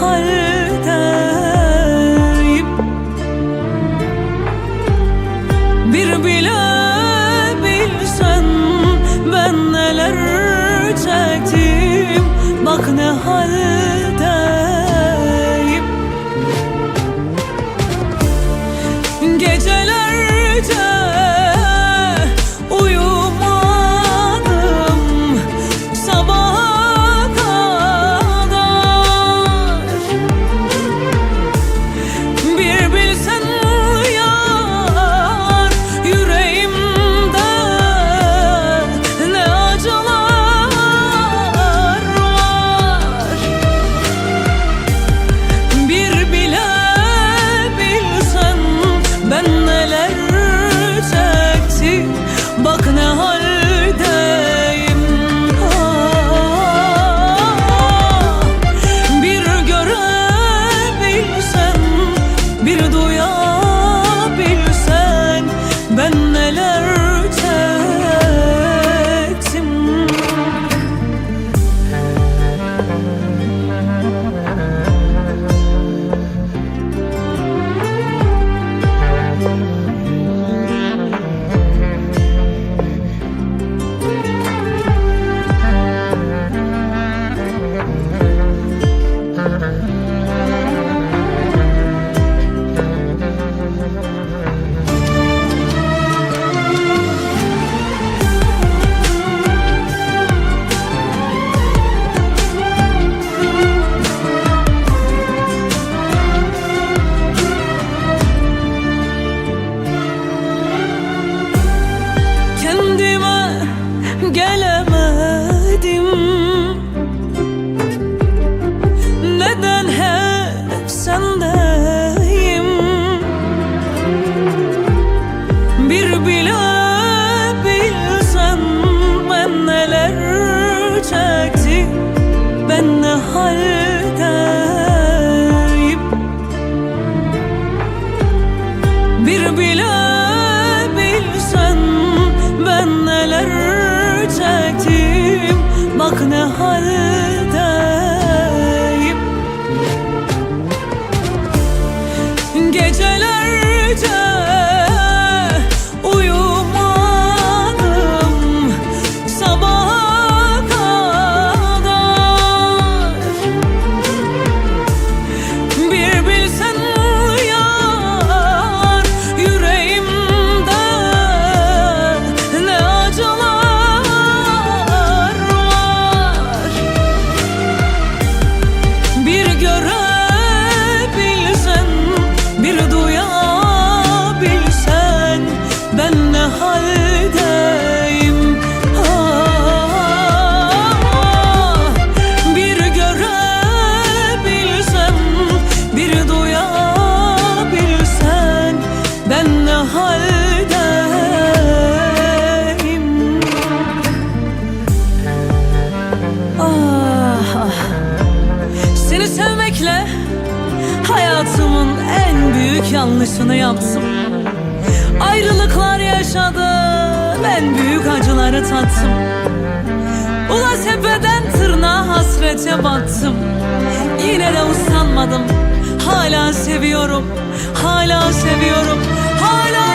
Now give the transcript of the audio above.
haldeyim Bir bile bilsen ben neler çektim. Bak ne haldeyim haldeyim Bir bile bilsen ben neler çektim. Bak ne haldeyim büyük yanlışını yaptım. Ayrılıklar yaşadım Ben büyük acıları tattım. Ula sepeden tırnağa hasrete battım. Yine de usanmadım. Hala seviyorum Hala seviyorum Hala